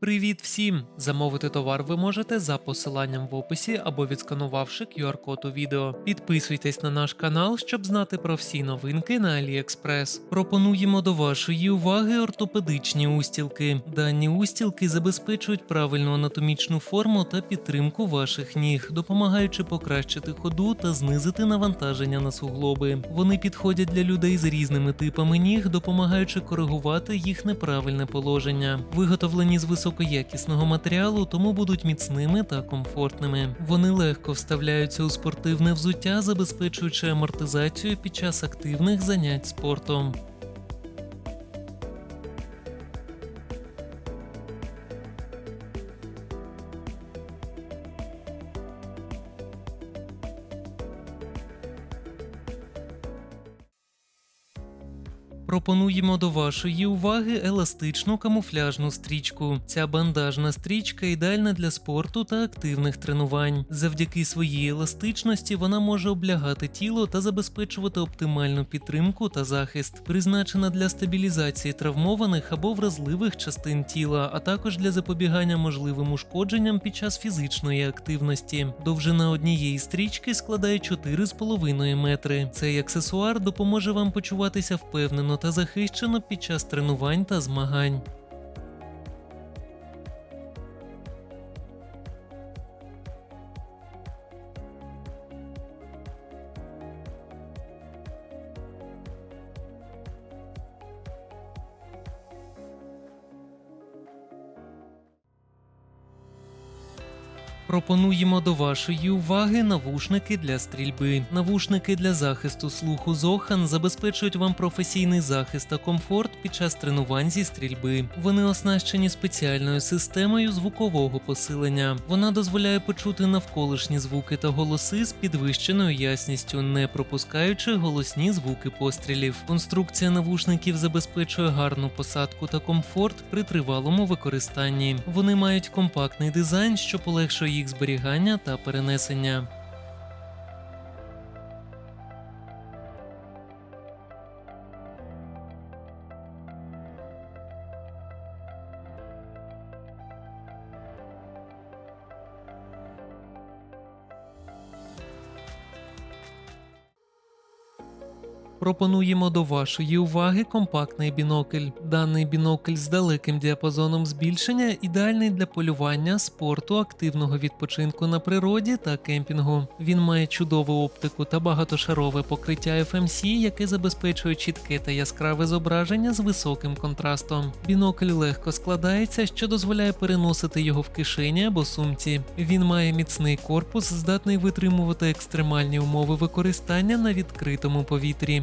Привіт всім! Замовити товар ви можете за посиланням в описі або відсканувавши QR-код у відео. Підписуйтесь на наш канал, щоб знати про всі новинки на AliExpress. Пропонуємо до вашої уваги ортопедичні устілки. Дані устілки забезпечують правильну анатомічну форму та підтримку ваших ніг, допомагаючи покращити ходу та знизити навантаження на суглоби. Вони підходять для людей з різними типами ніг, допомагаючи коригувати їх неправильне положення. Виготовлені з високоякісного матеріалу, тому будуть міцними та комфортними. Вони легко вставляються у спортивне взуття, забезпечуючи амортизацію під час активних занять спортом. Пропонуємо до вашої уваги еластичну камуфляжну стрічку. Ця бандажна стрічка ідеальна для спорту та активних тренувань. Завдяки своїй еластичності вона може облягати тіло та забезпечувати оптимальну підтримку та захист, призначена для стабілізації травмованих або вразливих частин тіла, а також для запобігання можливим ушкодженням під час фізичної активності. Довжина однієї стрічки складає 4,5 метри. Цей аксесуар допоможе вам почуватися впевнено та захищено під час тренувань та змагань. Пропонуємо до вашої уваги навушники для стрільби. Навушники для захисту слуху Zohan забезпечують вам професійний захист та комфорт під час тренувань зі стрільби. Вони оснащені спеціальною системою звукового посилення. Вона дозволяє почути навколишні звуки та голоси з підвищеною ясністю, не пропускаючи голосні звуки пострілів. Конструкція навушників забезпечує гарну посадку та комфорт при тривалому використанні. Вони мають компактний дизайн, що полегшує їх зберігання та перенесення. Пропонуємо до вашої уваги компактний бінокль. Даний бінокль з далеким діапазоном збільшення ідеальний для полювання, спорту, активного відпочинку на природі та кемпінгу. Він має чудову оптику та багатошарове покриття FMC, яке забезпечує чітке та яскраве зображення з високим контрастом. Бінокль легко складається, що дозволяє переносити його в кишені або сумці. Він має міцний корпус, здатний витримувати екстремальні умови використання на відкритому повітрі.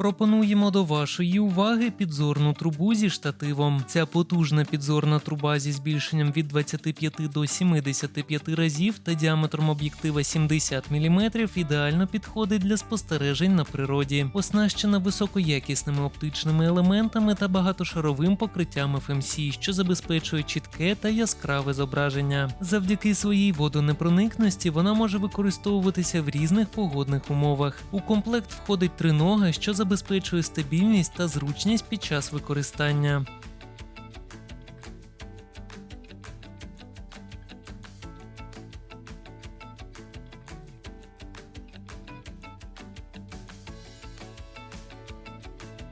Пропонуємо до вашої уваги підзорну трубу зі штативом. Ця потужна підзорна труба зі збільшенням від 25 до 75 разів та діаметром об'єктива 70 мм ідеально підходить для спостережень на природі, оснащена високоякісними оптичними елементами та багатошаровим покриттям FMC, що забезпечує чітке та яскраве зображення. Завдяки своїй водонепроникності вона може використовуватися в різних погодних умовах. У комплект входить тринога, що забезпечує стабільність та зручність під час використання.